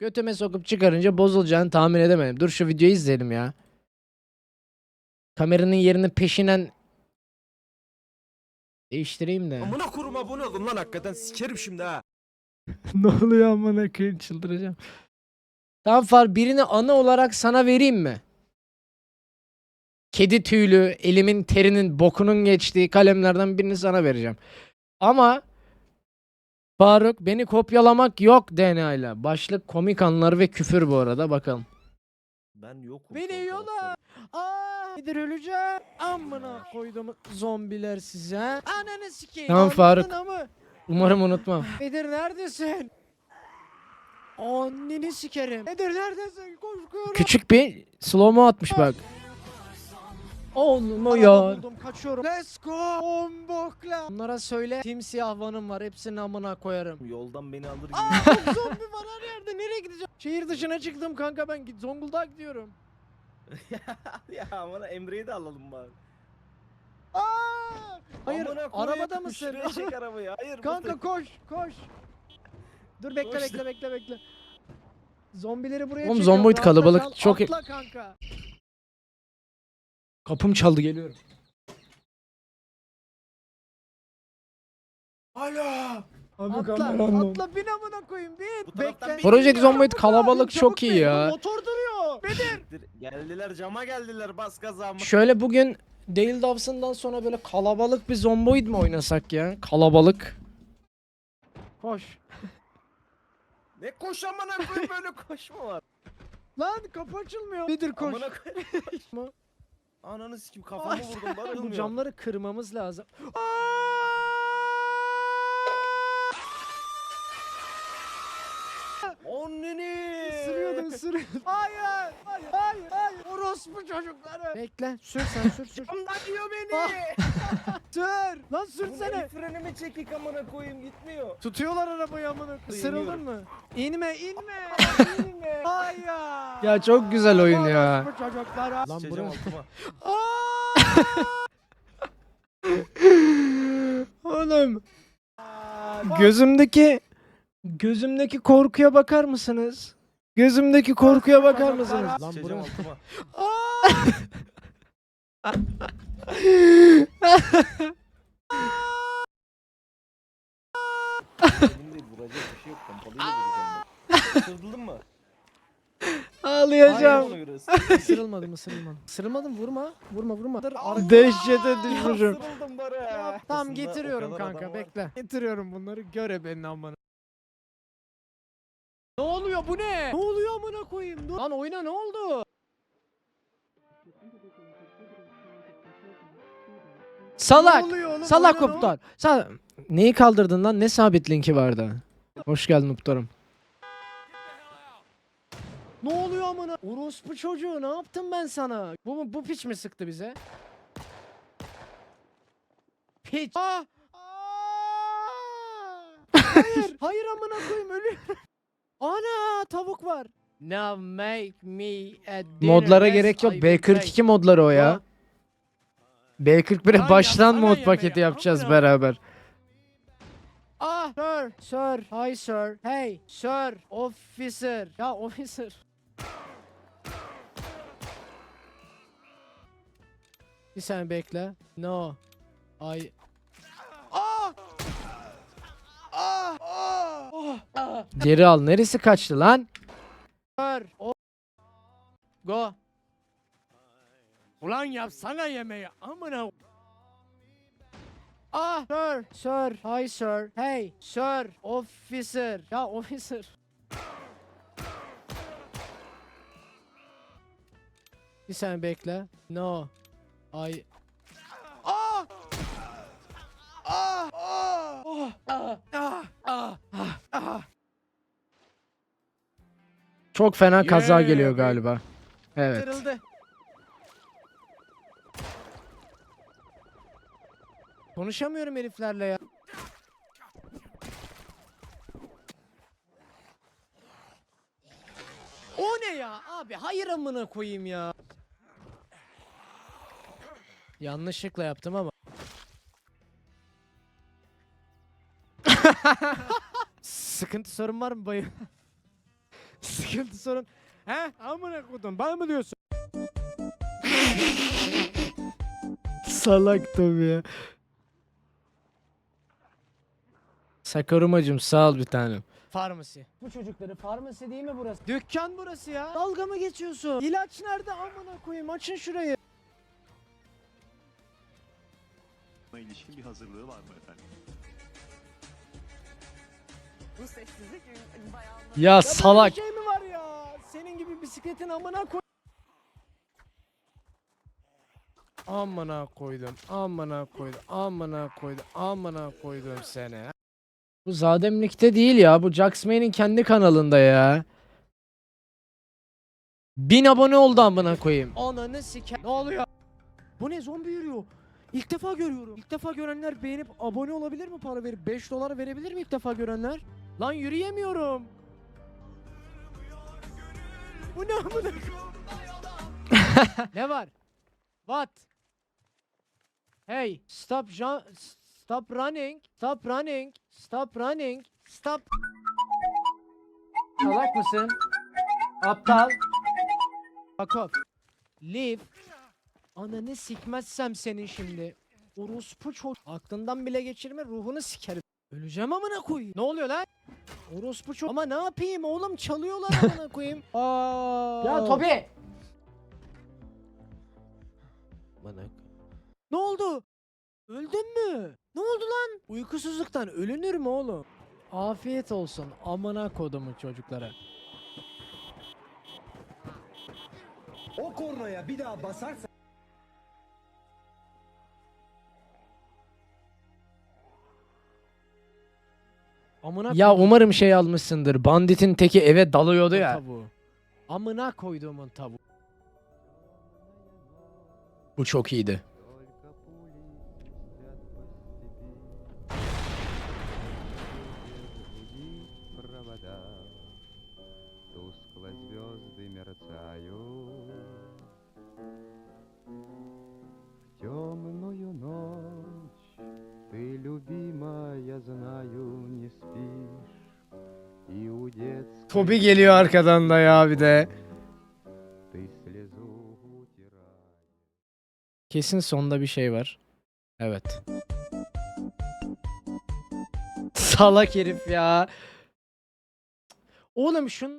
Götüme sokup çıkarınca bozulacağını tahmin edemedim. Dur şu videoyu izleyelim ya. Kameranın yerini peşinen değiştireyim de. Amına kurum abone oldum lan hakikaten sikerim şimdi ha. ne oluyor amına koyayım çıldıracağım. Tamam Far birini anı olarak sana vereyim mi? Kedi tüylü, elimin terinin bokunun geçtiği kalemlerden birini sana vereceğim. Ama Faruk beni kopyalamak yok DNA ile. Başlık komik anlar ve küfür bu arada bakalım. Ben yokum. Beni yola. Aa, nedir öleceğim? Amına koydum zombiler size. Ananı sikeyim. Tamam Anladın Faruk. ama. Umarım unutmam. Nedir neredesin? Anneni sikerim. Nedir neredesin? Korkuyorum. Küçük bir slow mo atmış bak. Olma ya. Buldum kaçıyorum. Let's go. Bombokla. Bunlara söyle. Simsiyah vanım var. Hepsini amına koyarım. Yoldan beni alır gibi. Aa zombi var her yerde. Nereye gideceğim? Şehir dışına çıktım kanka ben. Git Zonguldak'a gidiyorum. ya amına Emre'yi de alalım bari. Aa! Hayır, Amına arabada mısın? Şuraya çek arabayı. Hayır. Kanka Kanka. koş, koş. Dur bekle Koş. bekle bekle bekle. Zombileri buraya Oğlum zomboid kalabalık, kal, çok- Atla kanka. Kapım çaldı geliyorum. Alo. Atla, atla bin amına koyayım bin. Bekle. Project Zomboid kalabalık çok iyi ya. Motor duruyor. Bedir. Geldiler cama geldiler bas gaza ama. Şöyle bugün Dale Dawson'dan sonra böyle kalabalık bir zomboid mi oynasak ya? Kalabalık. Koş. Ne koş amına koyayım böyle koşma var. Lan kapı açılmıyor. Bedir koş. Amına koyayım. Ananı sikim kafamı vurdum bana Bu camları kırmamız lazım. Onneni. Isırıyordu ısırıyordu. Hayır. Hayır. Hayır. Orospu çocukları. Bekle. Sür sen sür sür. Camdan yiyor beni. sür. Lan sürsene. frenimi çekik amına koyayım gitmiyor. Tutuyorlar arabayı amına. Isırıldın İniyorum. mı? İnme inme. inme. Hayır. Ya çok güzel oyun ya. Orospu çocukları. Lan Sıçacağım burası. altıma. Oğlum gözümdeki gözümdeki korkuya bakar mısınız? Gözümdeki korkuya bakar mısınız? Lan. Benim değil vuracak bir şey yok. Pompalıyla vuracağım ben. Isırıldın mı? Ağlayacağım. Isırılmadım ısırılmadım. Isırılmadım vurma. Vurma vurma. Dehşete. Tamam Aslında getiriyorum kanka bekle. Getiriyorum bunları göre beni amına. Oluyor bu ne? Ne oluyor amına koyayım? Dur. Lan oyuna ne oldu? Salak. Ne oluyor oğlum? Salak Oyuna ne Uptar. Sal Neyi kaldırdın lan? Ne sabit linki vardı? Hoş geldin Uptar'ım. Ne oluyor amına? Orospu çocuğu ne yaptım ben sana? Bu mu bu piç mi sıktı bize? Piç. Ah! Aa! hayır, hayır amına koyayım ölüyorum. Ana tavuk var. Now make me a dinner Modlara as gerek yok. I will B42 modları o ya. Ya. B41'e Lan baştan yapsana mod yemeği, paketi yapacağız amına. beraber. Ah sir, sir, hi sir, hey sir, officer, ya officer. Bir saniye bekle. No. Ay. Geri al. Neresi kaçtı lan? O- Go. Ulan yapsana yemeği amına. Ah sir, sir, hi sir, hey sir, officer, ya officer. Bir saniye bekle. No. Ay. Ah! Ah! Ah! Ah! Ah! Çok fena kaza Yeah, geliyor galiba. Evet. Kırıldı. Konuşamıyorum heriflerle ya. O ne ya? Abi hayır amına koyayım ya. Yanlışlıkla yaptım ama. Sıkıntı sorun var mı bayım? sıkıntı sorun. He? Amına kodum bana mı diyorsun? Salak tabii ya. Sakarımacım sağ ol bir tanem. Farmasi. Bu çocukları farmasi değil mi burası? Dükkan burası ya. Dalga mı geçiyorsun? İlaç nerede amına koyayım açın şurayı. İlişkin bir hazırlığı var mı efendim? Bu sessizlik bayanlar Ya salak. Şey mi var ya? Senin gibi bisikletin amına koy. Amına koydum. Amına koydum. Amına koydum. Amına koydum seni. Bu Zademlik'te değil ya. Bu Jaxmay'in kendi kanalında ya. Bin abone oldu amına koyayım. Ananı siker. Ne oluyor? Bu ne zombi yürüyor. İlk defa görüyorum. İlk defa görenler beğenip abone olabilir mi para verip 5 dolar verebilir mi ilk defa görenler? Lan yürüyemiyorum. Bu ne amına? ne var? What? Hey, stop Jean stop running. Stop running. Stop running. Stop. Salak mısın? Aptal. Fuck off. Leave. Ananı sikmezsem senin şimdi. Orospu çok. Aklından bile geçirme ruhunu sikerim. Öleceğim amına koyayım. Ne oluyor lan? Orospu çok. Ama ne yapayım oğlum çalıyorlar amına koyayım. Aa. Ya Tobi. Bana. Ne oldu? Öldün mü? Ne oldu lan? Uykusuzluktan ölünür mü oğlum? Afiyet olsun amına kodumu çocuklara. O kornaya bir daha basarsan Amına Ya koyduğumun umarım şey almışsındır. Banditin teki eve dalıyordu ya. tavuğu. Amına koyduğumun tavuğu. Bu çok iyiydi. Tobi geliyor arkadan da ya bir de. Kesin sonda bir şey var. Evet. Salak herif ya. Oğlum şunu